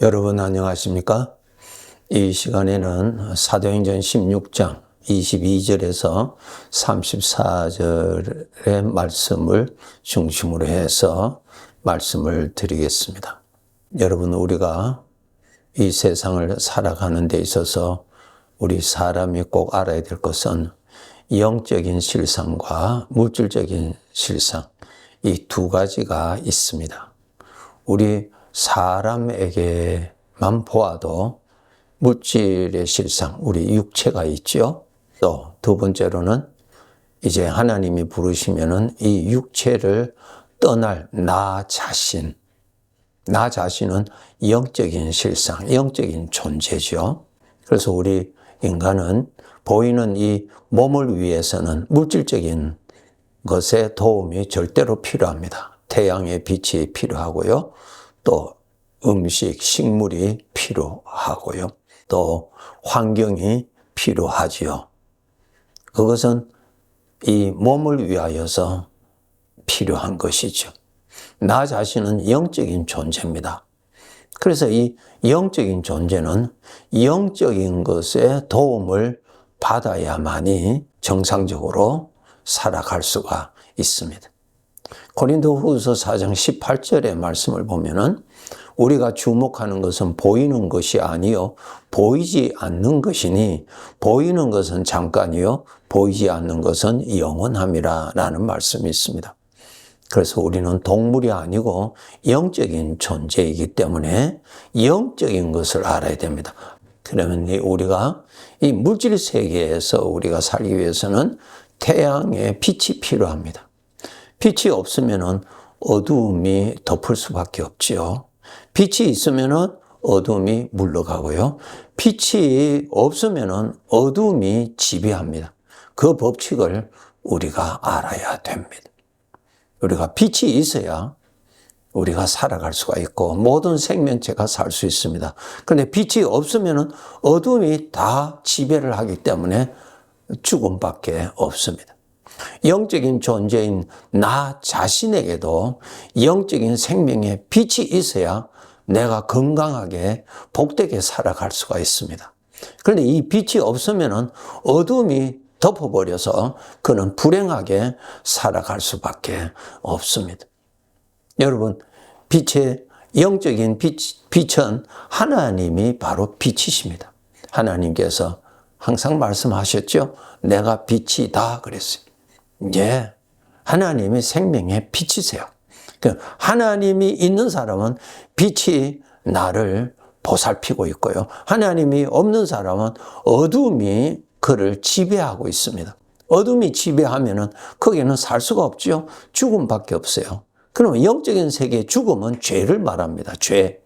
여러분 안녕하십니까? 이 시간에는 사도행전 16장 22절에서 34절의 말씀을 중심으로 해서 말씀을 드리겠습니다. 여러분 우리가 이 세상을 살아가는 데 있어서 우리 사람이 꼭 알아야 될 것은 영적인 실상과 물질적인 실상 이 두 가지가 있습니다. 우리 사람에게만 보아도 물질의 실상, 우리 육체가 있죠. 또 두 번째로는 이제 하나님이 부르시면은 이 육체를 떠날 나 자신, 나 자신은 영적인 실상, 영적인 존재죠. 그래서 우리 인간은 보이는 이 몸을 위해서는 물질적인 것에 도움이 절대로 필요합니다. 태양의 빛이 필요하고요. 또 음식, 식물이 필요하고요. 또 환경이 필요하지요. 그것은 이 몸을 위하여서 필요한 것이죠. 나 자신은 영적인 존재입니다. 그래서 이 영적인 존재는 영적인 것에 도움을 받아야만이 정상적으로 살아갈 수가 있습니다. 고린도 후서 4장 18절의 말씀을 보면은 우리가 주목하는 것은 보이는 것이 아니요 보이지 않는 것이니 보이는 것은 잠깐이요 보이지 않는 것은 영원함이라라는 말씀이 있습니다. 그래서 우리는 동물이 아니고 영적인 존재이기 때문에 영적인 것을 알아야 됩니다. 그러면 우리가 이 물질 세계에서 우리가 살기 위해서는 태양의 빛이 필요합니다. 빛이 없으면은 어두움이 덮을 수밖에 없지요. 빛이 있으면은 어두움이 물러가고요. 빛이 없으면은 어두움이 지배합니다. 그 법칙을 우리가 알아야 됩니다. 우리가 빛이 있어야 우리가 살아갈 수가 있고 모든 생명체가 살 수 있습니다. 그런데 빛이 없으면 어둠이 다 지배를 하기 때문에 죽음밖에 없습니다. 영적인 존재인 나 자신에게도 영적인 생명의 빛이 있어야 내가 건강하게 복되게 살아갈 수가 있습니다. 그런데 이 빛이 없으면 어둠이 덮어버려서 그는 불행하게 살아갈 수밖에 없습니다. 여러분, 빛의 영적인 빛, 빛은 하나님이 바로 빛이십니다. 하나님께서 항상 말씀하셨죠? 내가 빛이다 그랬어요. 예. 하나님이 생명의 빛이세요. 그 하나님이 있는 사람은 빛이 나를 보살피고 있고요. 하나님이 없는 사람은 어둠이 그를 지배하고 있습니다. 어둠이 지배하면은 거기는 살 수가 없죠. 죽음밖에 없어요. 그러면 영적인 세계의 죽음은 죄를 말합니다. 죄.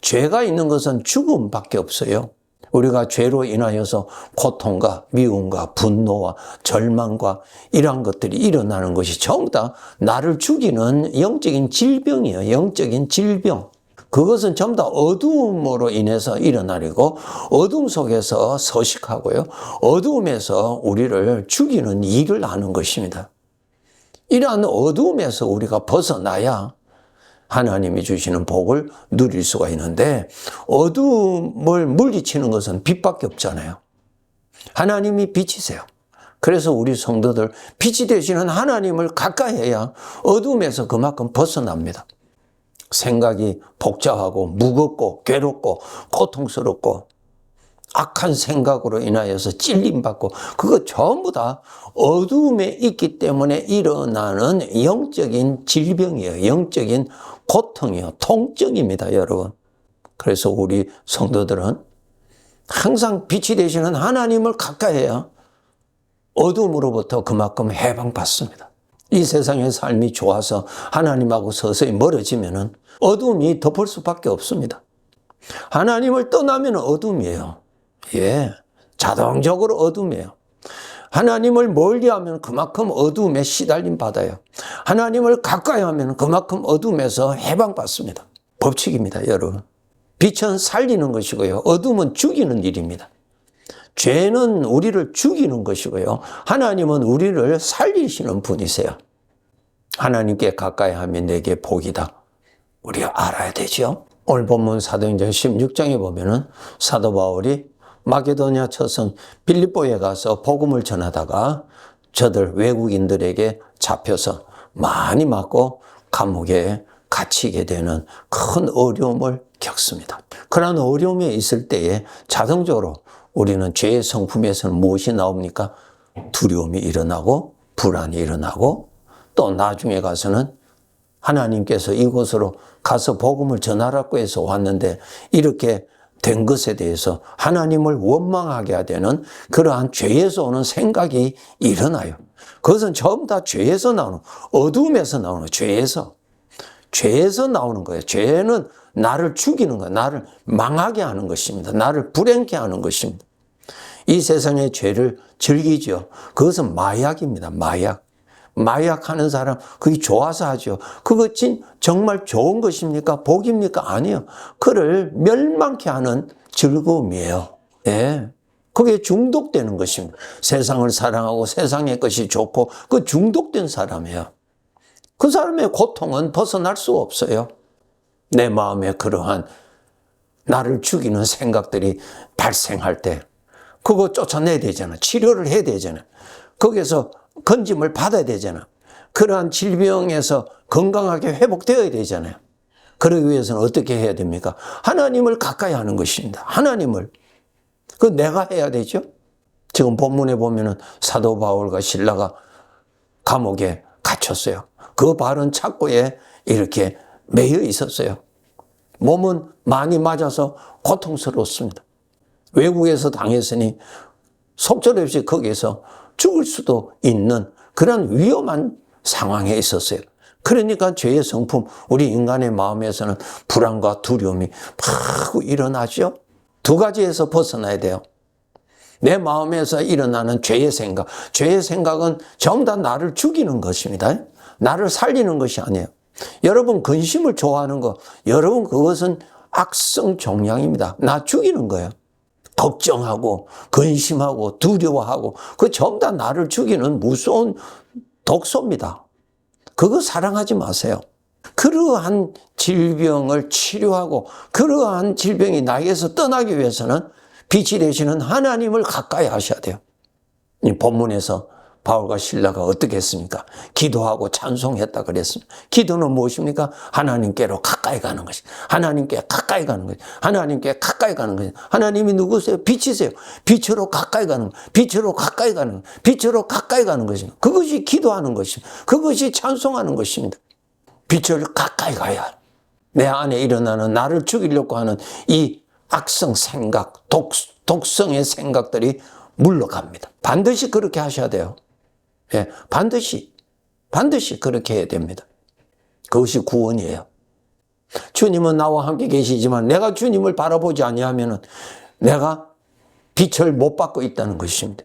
죄가 있는 것은 죽음밖에 없어요. 우리가 죄로 인하여서 고통과 미움과 분노와 절망과 이러한 것들이 일어나는 것이 전부 다 나를 죽이는 영적인 질병이에요. 영적인 질병. 그것은 전부 다 어두움으로 인해서 일어나리고 어둠 속에서 서식하고요. 어두움에서 우리를 죽이는 일을 하는 것입니다. 이러한 어두움에서 우리가 벗어나야 하나님이 주시는 복을 누릴 수가 있는데 어둠을 물리치는 것은 빛밖에 없잖아요. 하나님이 빛이세요. 그래서 우리 성도들 빛이 되시는 하나님을 가까이 해야 어둠에서 그만큼 벗어납니다. 생각이 복잡하고 무겁고 괴롭고 고통스럽고 악한 생각으로 인하여서 찔림받고 그거 전부 다 어두움에 있기 때문에 일어나는 영적인 질병이에요. 영적인 고통이요. 통증입니다, 여러분. 그래서 우리 성도들은 항상 빛이 되시는 하나님을 가까이 해야 어둠으로부터 그만큼 해방받습니다. 이 세상의 삶이 좋아서 하나님하고 서서히 멀어지면은 어둠이 덮을 수밖에 없습니다. 하나님을 떠나면 어둠이에요. 예. 자동적으로 어둠이에요. 하나님을 멀리 하면 그만큼 어둠에 시달림 받아요. 하나님을 가까이 하면 그만큼 어둠에서 해방받습니다. 법칙입니다, 여러분. 빛은 살리는 것이고요. 어둠은 죽이는 일입니다. 죄는 우리를 죽이는 것이고요. 하나님은 우리를 살리시는 분이세요. 하나님께 가까이 하면 내게 복이다. 우리가 알아야 되죠. 오늘 본문 사도행전 16장에 보면은 사도 바울이 마게도냐 처성 빌립보에 가서 복음을 전하다가 저들 외국인들에게 잡혀서 많이 맞고 감옥에 갇히게 되는 큰 어려움을 겪습니다. 그런 어려움에 있을 때에 자동적으로 우리는 죄의 성품에서는 무엇이 나옵니까? 두려움이 일어나고 불안이 일어나고 또 나중에 가서는 하나님께서 이곳으로 가서 복음을 전하라고 해서 왔는데 이렇게 된 것에 대해서 하나님을 원망하게 되는 그러한 죄에서 오는 생각이 일어나요. 그것은 전부 다 죄에서 나오는, 어둠에서 나오는 죄에서. 죄에서 나오는 거예요. 죄는 나를 죽이는 거예요. 나를 망하게 하는 것입니다. 나를 불행케 하는 것입니다. 이 세상의 죄를 즐기죠. 그것은 마약입니다. 마약. 마약하는 사람, 그게 좋아서 하죠. 그것이 정말 좋은 것입니까? 복입니까? 아니요. 그를 멸망케 하는 즐거움이에요. 예. 그게 중독되는 것입니다. 세상을 사랑하고 세상의 것이 좋고 그 중독된 사람이에요. 그 사람의 고통은 벗어날 수 없어요. 내 마음에 그러한 나를 죽이는 생각들이 발생할 때 그거 쫓아내야 되잖아. 치료를 해야 되잖아. 거기서 건짐을 받아야 되잖아. 그러한 질병에서 건강하게 회복되어야 되잖아요. 그러기 위해서는 어떻게 해야 됩니까? 하나님을 가까이 하는 것입니다. 하나님을. 그 내가 해야 되죠. 지금 본문에 보면은 사도 바울과 신라가 감옥에 갇혔어요. 그 바른 착고에 이렇게 매여 있었어요. 몸은 많이 맞아서 고통스러웠습니다. 외국에서 당했으니 속절없이 거기에서 죽을 수도 있는 그런 위험한 상황에 있었어요. 그러니까 죄의 성품, 우리 인간의 마음에서는 불안과 두려움이 막 일어나죠. 두 가지에서 벗어나야 돼요. 내 마음에서 일어나는 죄의 생각. 죄의 생각은 전부 다 나를 죽이는 것입니다. 나를 살리는 것이 아니에요. 여러분, 근심을 좋아하는 거, 여러분, 그것은 악성 종양입니다. 나 죽이는 거예요. 걱정하고, 근심하고, 두려워하고, 그 전부 다 나를 죽이는 무서운 독소입니다. 그거 사랑하지 마세요. 그러한 질병을 치료하고, 그러한 질병이 나에게서 떠나기 위해서는 빛이 되시는 하나님을 가까이 하셔야 돼요. 이 본문에서 바울과 신라가 어떻게 했습니까? 기도하고 찬송했다 그랬습니다. 기도는 무엇입니까? 하나님께로 가까이 가는 것이. 하나님께 가까이 가는 것이. 하나님께 가까이 가는 것이. 하나님이 누구세요? 빛이세요. 빛으로 가까이 가는 빛으로 가까이 가는 빛으로 가까이 가는 것입니다. 그것이 기도하는 것입니다. 그것이 찬송하는 것입니다. 빛을 가까이 가야 내 안에 일어나는 나를 죽이려고 하는 이 악성 생각, 독, 독성의 생각들이 물러갑니다. 반드시 그렇게 하셔야 돼요. 예, 반드시, 반드시 그렇게 해야 됩니다. 그것이 구원이에요. 주님은 나와 함께 계시지만 내가 주님을 바라보지 아니하면 내가 빛을 못 받고 있다는 것입니다.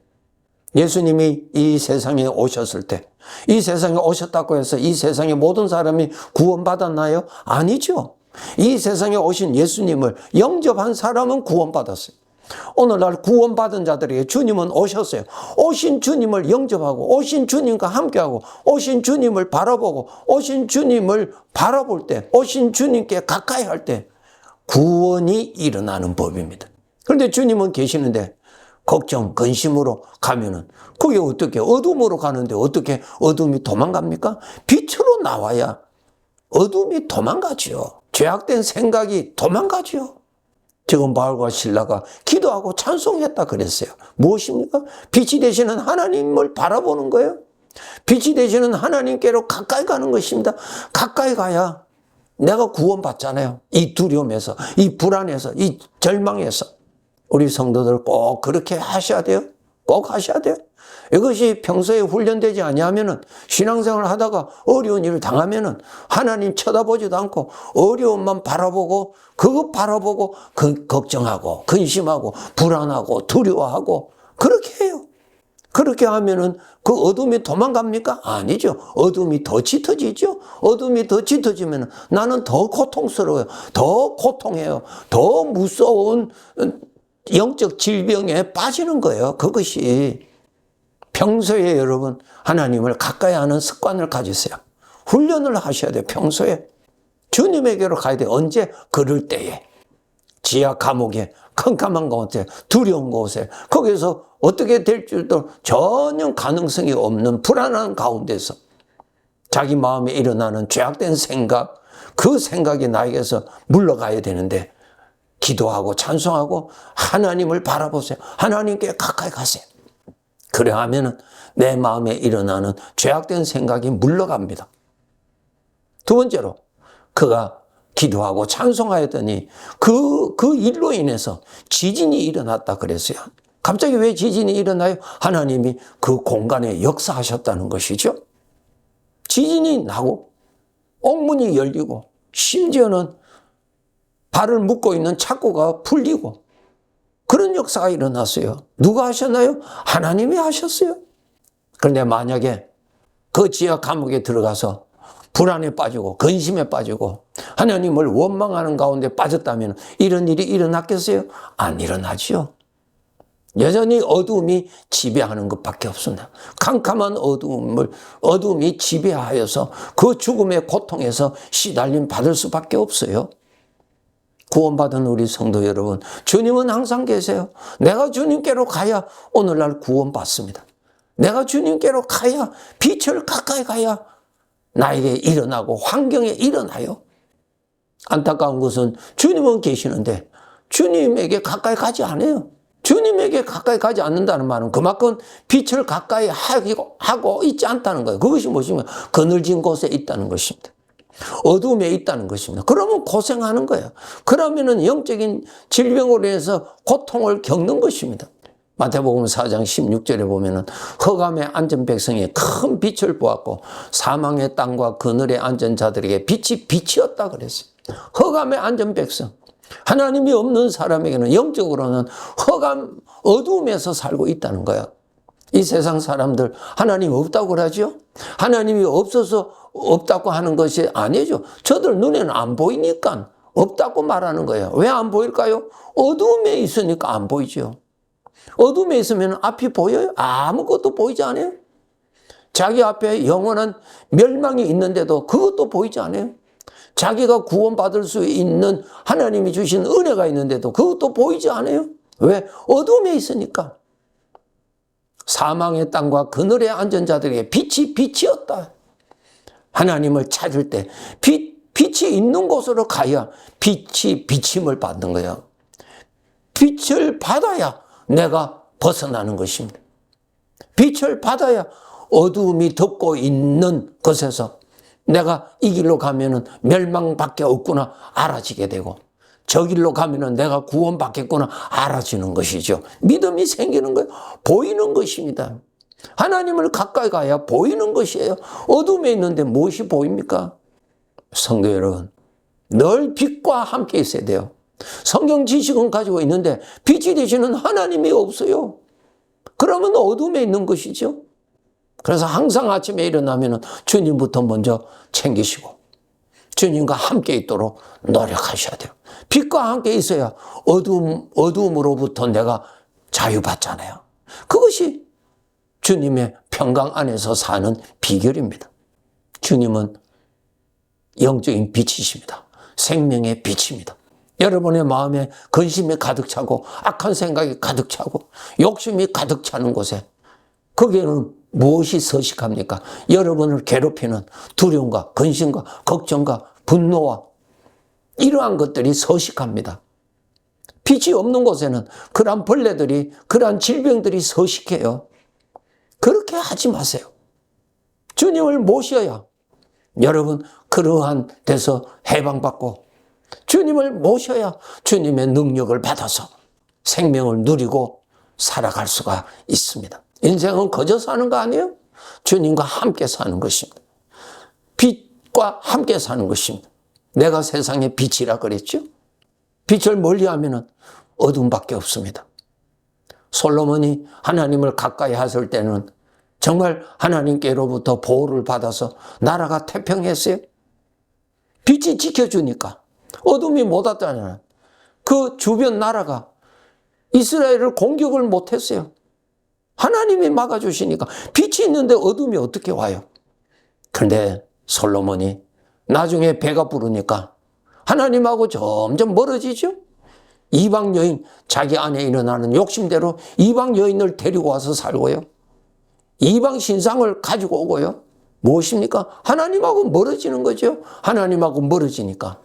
예수님이 이 세상에 오셨을 때, 이 세상에 오셨다고 해서 이 세상의 모든 사람이 구원받았나요? 아니죠. 이 세상에 오신 예수님을 영접한 사람은 구원받았어요. 오늘날 구원받은 자들에게 주님은 오셨어요. 오신 주님을 영접하고, 오신 주님과 함께하고, 오신 주님을 바라보고, 오신 주님을 바라볼 때, 오신 주님께 가까이 할 때, 구원이 일어나는 법입니다. 그런데 주님은 계시는데, 걱정, 근심으로 가면은, 그게 어떻게, 어둠으로 가는데 어떻게 어둠이 도망갑니까? 빛으로 나와야 어둠이 도망가지요. 죄악된 생각이 도망가지요. 지금 바울과 신라가 기도하고 찬송했다 그랬어요. 무엇입니까? 빛이 되시는 하나님을 바라보는 거예요. 빛이 되시는 하나님께로 가까이 가는 것입니다. 가까이 가야 내가 구원받잖아요. 이 두려움에서, 이 불안에서, 이 절망에서. 우리 성도들 꼭 그렇게 하셔야 돼요. 꼭 하셔야 돼요. 이것이 평소에 훈련되지 아니하면은 신앙생활 하다가 어려운 일을 당하면은 하나님 쳐다보지도 않고 어려움만 바라보고 그것 바라보고 그 걱정하고 근심하고 불안하고 두려워하고 그렇게 해요. 그렇게 하면은 그 어둠이 도망갑니까? 아니죠. 어둠이 더 짙어지죠. 어둠이 더 짙어지면 나는 더 고통스러워요. 더 고통해요. 더 무서운 영적 질병에 빠지는 거예요. 그것이. 평소에 여러분 하나님을 가까이 하는 습관을 가지세요. 훈련을 하셔야 돼요. 평소에. 주님에게로 가야 돼. 언제? 그럴 때에. 지하 감옥에 캄캄한 곳에 두려운 곳에 거기서 어떻게 될 줄도 전혀 가능성이 없는 불안한 가운데서 자기 마음에 일어나는 죄악된 생각 그 생각이 나에게서 물러가야 되는데 기도하고 찬송하고 하나님을 바라보세요. 하나님께 가까이 가세요. 그래 하면은 내 마음에 일어나는 죄악된 생각이 물러갑니다. 두 번째로 그가 기도하고 찬송하였더니 그, 그 일로 인해서 지진이 일어났다 그랬어요. 갑자기 왜 지진이 일어나요? 하나님이 그 공간에 역사하셨다는 것이죠. 지진이 나고 옥문이 열리고 심지어는 발을 묶고 있는 착고가 풀리고 그런 역사가 일어났어요. 누가 하셨나요? 하나님이 하셨어요. 그런데 만약에 그 지하 감옥에 들어가서 불안에 빠지고 근심에 빠지고 하나님을 원망하는 가운데 빠졌다면 이런 일이 일어났겠어요? 안 일어나지요. 여전히 어두움이 지배하는 것밖에 없습니다. 캄캄한 어두움을 어두움이 지배하여서 그 죽음의 고통에서 시달림 받을 수밖에 없어요. 구원받은 우리 성도 여러분, 주님은 항상 계세요. 내가 주님께로 가야 오늘날 구원받습니다. 내가 주님께로 가야 빛을 가까이 가야 나에게 일어나고 환경에 일어나요. 안타까운 것은 주님은 계시는데 주님에게 가까이 가지 않아요. 주님에게 가까이 가지 않는다는 말은 그만큼 빛을 가까이 하고, 있지 않다는 거예요. 그것이 무엇이면 그늘진 곳에 있다는 것입니다. 어둠에 있다는 것입니다. 그러면 고생하는 거예요. 그러면은 영적인 질병으로 인해서 고통을 겪는 것입니다. 마태복음 4장 16절에 보면은 허감에 앉은 백성이 큰 빛을 보았고 사망의 땅과 그늘에 앉은 자들에게 빛이 빛이었다 그랬어요. 허감에 앉은 백성. 하나님이 없는 사람에게는 영적으로는 허감, 어두움에서 살고 있다는 거야. 이 세상 사람들 하나님 없다고 그러죠? 하나님이 없어서 없다고 하는 것이 아니죠. 저들 눈에는 안 보이니까 없다고 말하는 거예요. 왜 안 보일까요? 어두움에 있으니까 안 보이죠. 어둠에 있으면 앞이 보여요? 아무것도 보이지 않아요? 자기 앞에 영원한 멸망이 있는데도 그것도 보이지 않아요? 자기가 구원받을 수 있는 하나님이 주신 은혜가 있는데도 그것도 보이지 않아요? 왜? 어둠에 있으니까. 사망의 땅과 그늘에 앉은 자들에게 빛이 빛이었다. 하나님을 찾을 때 빛, 빛이 있는 곳으로 가야 빛이 비침을 받는 거예요. 빛을 받아야 내가 벗어나는 것입니다. 빛을 받아야 어두움이 덮고 있는 것에서 내가 이 길로 가면은 멸망밖에 없구나 알아지게 되고 저 길로 가면은 내가 구원받겠구나 알아지는 것이죠. 믿음이 생기는 거예요. 보이는 것입니다. 하나님을 가까이 가야 보이는 것이에요. 어둠에 있는데 무엇이 보입니까? 성도 여러분, 늘 빛과 함께 있어야 돼요. 성경 지식은 가지고 있는데 빛이 되시는 하나님이 없어요. 그러면 어둠에 있는 것이죠. 그래서 항상 아침에 일어나면 주님부터 먼저 챙기시고 주님과 함께 있도록 노력하셔야 돼요. 빛과 함께 있어야 어둠, 어둠으로부터 내가 자유받잖아요. 그것이 주님의 평강 안에서 사는 비결입니다. 주님은 영적인 빛이십니다. 생명의 빛입니다. 여러분의 마음에 근심이 가득 차고 악한 생각이 가득 차고 욕심이 가득 차는 곳에 거기에는 무엇이 서식합니까? 여러분을 괴롭히는 두려움과 근심과 걱정과 분노와 이러한 것들이 서식합니다. 빛이 없는 곳에는 그러한 벌레들이, 그러한 질병들이 서식해요. 그렇게 하지 마세요. 주님을 모셔야 여러분 그러한 데서 해방받고 주님을 모셔야 주님의 능력을 받아서 생명을 누리고 살아갈 수가 있습니다. 인생은 거저 사는 거 아니에요? 주님과 함께 사는 것입니다. 빛과 함께 사는 것입니다. 내가 세상의 빛이라 그랬죠? 빛을 멀리 하면 어둠밖에 없습니다. 솔로몬이 하나님을 가까이 하실 때는 정말 하나님께로부터 보호를 받아서 나라가 태평했어요. 빛이 지켜주니까 어둠이 못 왔다는 그 주변 나라가 이스라엘을 공격을 못했어요. 하나님이 막아주시니까 빛이 있는데 어둠이 어떻게 와요? 그런데 솔로몬이 나중에 배가 부르니까 하나님하고 점점 멀어지죠. 이방 여인, 자기 안에 일어나는 욕심대로 이방 여인을 데리고 와서 살고요. 이방 신상을 가지고 오고요. 무엇입니까? 하나님하고 멀어지는 거죠. 하나님하고 멀어지니까.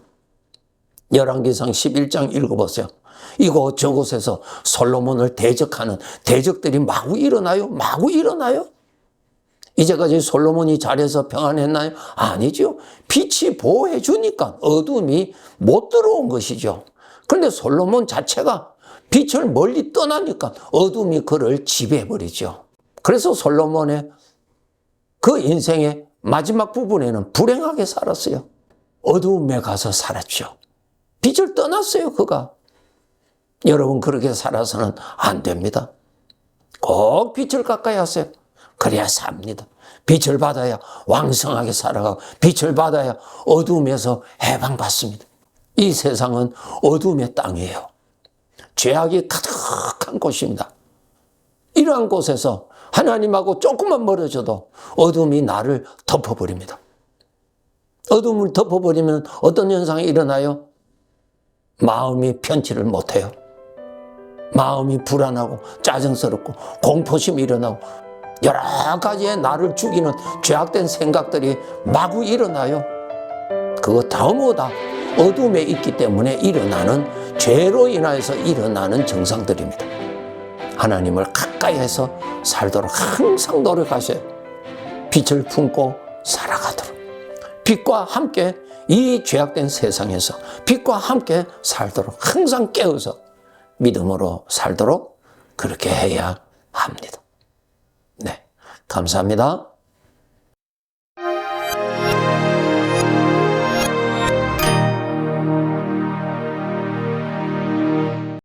열왕기상 11장 읽어보세요. 이곳 저곳에서 솔로몬을 대적하는 대적들이 마구 일어나요. 마구 일어나요. 이제까지 솔로몬이 잘해서 평안했나요? 아니죠. 빛이 보호해 주니까 어둠이 못 들어온 것이죠. 그런데 솔로몬 자체가 빛을 멀리 떠나니까 어둠이 그를 지배해버리죠. 그래서 솔로몬의 그 인생의 마지막 부분에는 불행하게 살았어요. 어두움에 가서 살았죠. 빛을 떠났어요, 그가. 여러분, 그렇게 살아서는 안 됩니다. 꼭 빛을 가까이 하세요. 그래야 삽니다. 빛을 받아야 왕성하게 살아가고, 빛을 받아야 어둠에서 해방받습니다. 이 세상은 어둠의 땅이에요. 죄악이 가득한 곳입니다. 이러한 곳에서 하나님하고 조금만 멀어져도 어둠이 나를 덮어버립니다. 어둠을 덮어버리면 어떤 현상이 일어나요? 마음이 편치를 못해요. 마음이 불안하고 짜증스럽고 공포심이 일어나고 여러 가지의 나를 죽이는 죄악된 생각들이 마구 일어나요. 그거 전부 다 어둠에 있기 때문에 일어나는 죄로 인하여서 일어나는 증상들입니다. 하나님을 가까이 해서 살도록 항상 노력하셔요. 빛을 품고 살아가도록. 빛과 함께 이 죄악된 세상에서 빛과 함께 살도록 항상 깨어서 믿음으로 살도록 그렇게 해야 합니다. 네. 감사합니다.